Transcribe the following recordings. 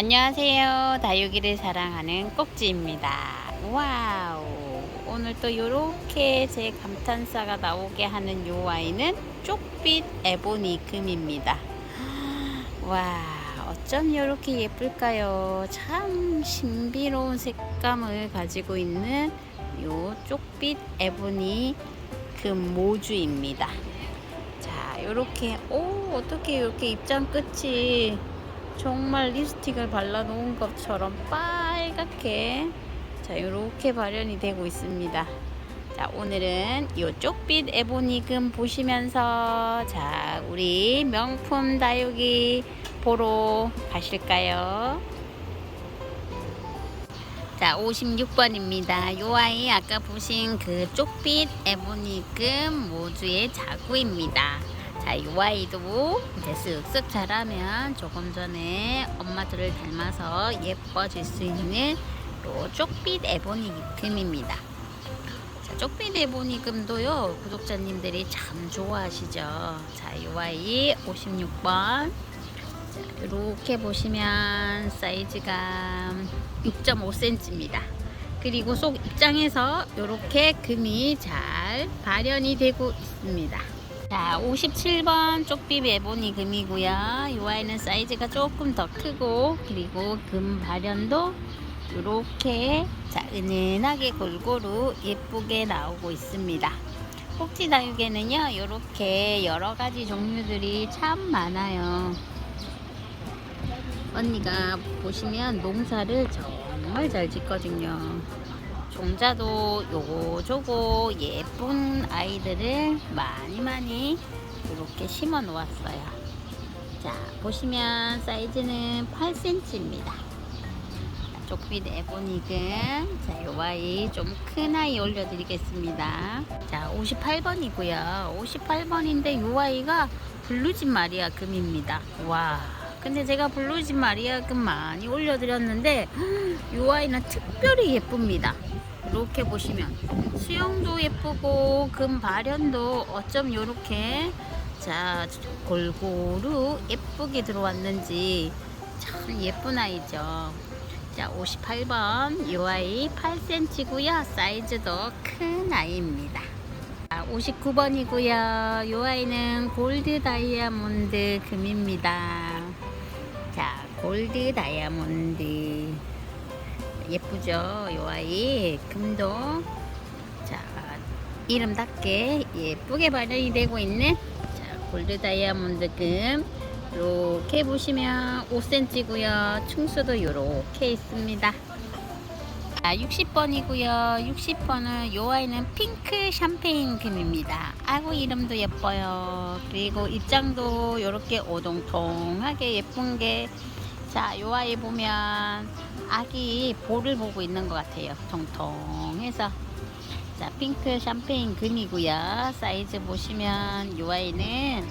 안녕하세요. 다육이를 사랑하는 꼭지입니다. 와우. 오늘 또 이렇게 제 감탄사가 나오게 하는 요 와인은 쪽빛 에보니 금입니다. 와, 어쩜 이렇게 예쁠까요? 참 신비로운 색감을 가지고 있는 요 쪽빛 에보니 금 모주입니다. 자, 요렇게, 오, 어떻게 이렇게 입장 끝이 정말 립스틱을 발라놓은 것처럼 빨갛게 자 이렇게 발현이 되고 있습니다. 자 오늘은 이 쪽빛 에보니금 보시면서 자 우리 명품 다육이 보러 가실까요? 자 56번입니다. 요 아이 아까 보신 그 쪽빛 에보니금 모주의 자구입니다. 자, 이 아이도 이제 쓱쓱 자라면 조금 전에 엄마들을 닮아서 예뻐질 수 있는 요 쪽빛 에보니 금입니다. 자, 쪽빛 에보니 금도요, 구독자님들이 참 좋아하시죠. 자, 이 아이 56번. 자, 이렇게 보시면 사이즈가 6.5cm입니다. 그리고 속 입장에서 이렇게 금이 잘 발현이 되고 있습니다. 자, 57번 쪽비 에보니 금이고요. 이 아이는 사이즈가 조금 더 크고 그리고 금 발현도 이렇게 자, 은은하게 골고루 예쁘게 나오고 있습니다. 꼭지 다육에는요, 이렇게 여러 가지 종류들이 참 많아요. 언니가 보시면 농사를 정말 잘 짓거든요. 종자도 요거 저거 예쁜 아이들을 많이 많이 이렇게 심어 놓았어요. 자, 보시면 사이즈는 8cm입니다. 쪽빛 에보닉은 자, 요 아이 좀 큰 아이 올려드리겠습니다. 자, 58번이고요. 58번인데 요 아이가 블루진 마리아 금입니다. 와. 근데 제가 블루진 마리아 금 많이 올려드렸는데 요 아이는 특별히 예쁩니다. 이렇게 보시면 수영도 예쁘고 금 발현도 어쩜 이렇게 자 골고루 예쁘게 들어왔는지 참 예쁜 아이죠. 자 58번 이 아이 8cm고요. 사이즈도 큰 아이입니다. 59번이고요. 이 아이는 골드 다이아몬드 금입니다. 자 골드 다이아몬드. 예쁘죠 요 아이? 금도. 자 이름답게 예쁘게 발현이 되고 있는 자 골드 다이아몬드 금. 이렇게 보시면 5cm고요. 충수도 이렇게 있습니다. 자 60번이고요. 60번은 요 아이는 핑크 샴페인 금입니다. 아구 이름도 예뻐요. 그리고 입장도 이렇게 오동통하게 예쁜 게 자, 요 아이 보면 아기 볼을 보고 있는 것 같아요. 통통해서. 자, 핑크 샴페인 금이고요. 사이즈 보시면 요 아이는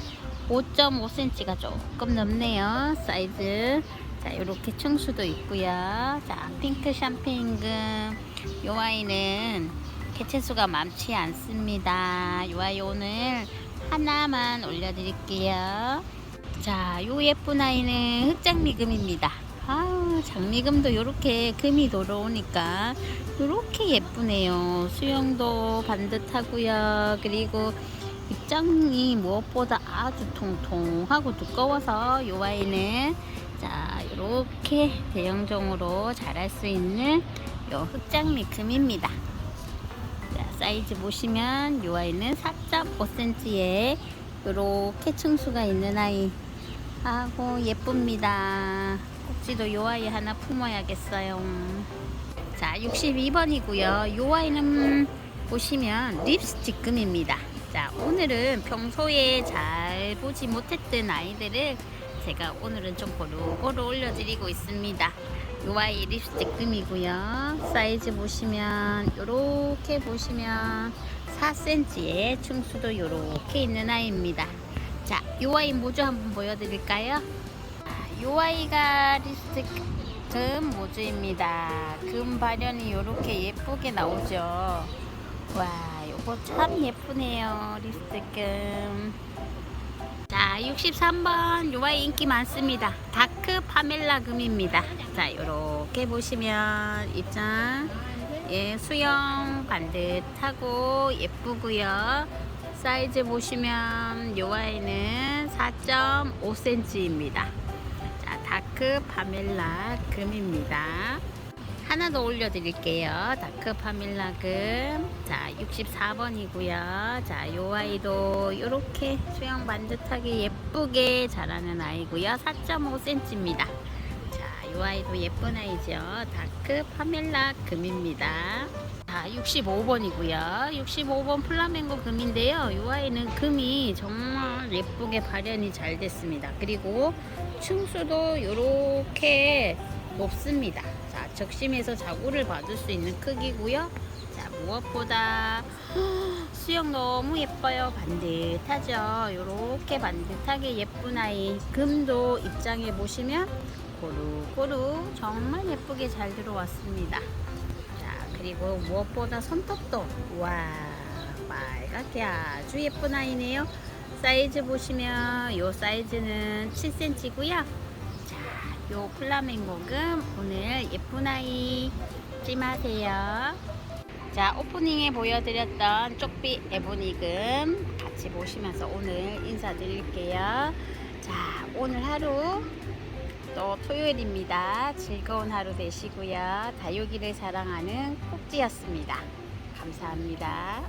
5.5cm가 조금 넘네요. 사이즈. 자, 이렇게 충수도 있고요. 자, 핑크 샴페인 금. 요 아이는 개체수가 많지 않습니다. 요 아이 오늘 하나만 올려드릴게요. 자, 요 예쁜 아이는 흑장미금입니다. 아, 장미금도 이렇게 금이 돌아오니까 이렇게 예쁘네요. 수영도 반듯하고요. 그리고 입장이 무엇보다 아주 통통하고 두꺼워서 요 아이는 자, 이렇게 대형종으로 자랄 수 있는 요 흑장미 금입니다. 자, 사이즈 보시면 요 아이는 4.5cm에 이렇게 층수가 있는 아이 아고 예쁩니다. 꼭지도 요 아이 하나 품어야겠어요. 자, 62번이고요. 요 아이는 보시면 립스틱 금입니다. 자, 오늘은 평소에 잘 보지 못했던 아이들을 제가 오늘은 좀 고루고루 올려드리고 있습니다. 요 아이 립스틱 금이고요. 사이즈 보시면 요렇게 보시면 4cm의 충수도 요렇게 있는 아이입니다. 자, 요 아이 모주 한번 보여드릴까요? 자, 요 아이가 립스틱 금 모주입니다. 금 발현이 요렇게 예쁘게 나오죠. 와, 요거 참 예쁘네요. 립스틱 금. 자, 63번 요 아이 인기 많습니다. 다크 파멜라 금입니다. 자, 요렇게 보시면 입장 예, 수영 반듯하고 예쁘고요. 사이즈 보시면 요 아이는 4.5cm입니다. 자, 다크 파멜라 금입니다. 하나 더 올려드릴게요. 다크 파밀라 금. 자, 64번이고요. 자, 요 아이도 요렇게 수영 반듯하게 예쁘게 자라는 아이고요. 4.5cm입니다. 자, 요 아이도 예쁜 아이죠. 다크 파밀라 금입니다. 자, 65번이고요. 65번 플라멩고 금인데요. 요 아이는 금이 정말 예쁘게 발현이 잘 됐습니다. 그리고 층수도 요렇게 높습니다. 자, 적심에서 자구를 받을 수 있는 크기고요. 자, 무엇보다 수영 너무 예뻐요. 반듯하죠. 요렇게 반듯하게 예쁜 아이. 금도 입장해 보시면 고루고루 정말 예쁘게 잘 들어왔습니다. 자, 그리고 무엇보다 손톱도 와 빨갛게 아주 예쁜 아이네요. 사이즈 보시면 요 사이즈는 7cm고요. 자, 요 플라멩고금 오늘 예쁜 아이 찜하세요. 자, 오프닝에 보여드렸던 쪽비 에보니금 같이 보시면서 오늘 인사드릴게요. 자, 오늘 하루 또 토요일입니다. 즐거운 하루 되시고요. 다육이를 사랑하는 꼭지였습니다. 감사합니다.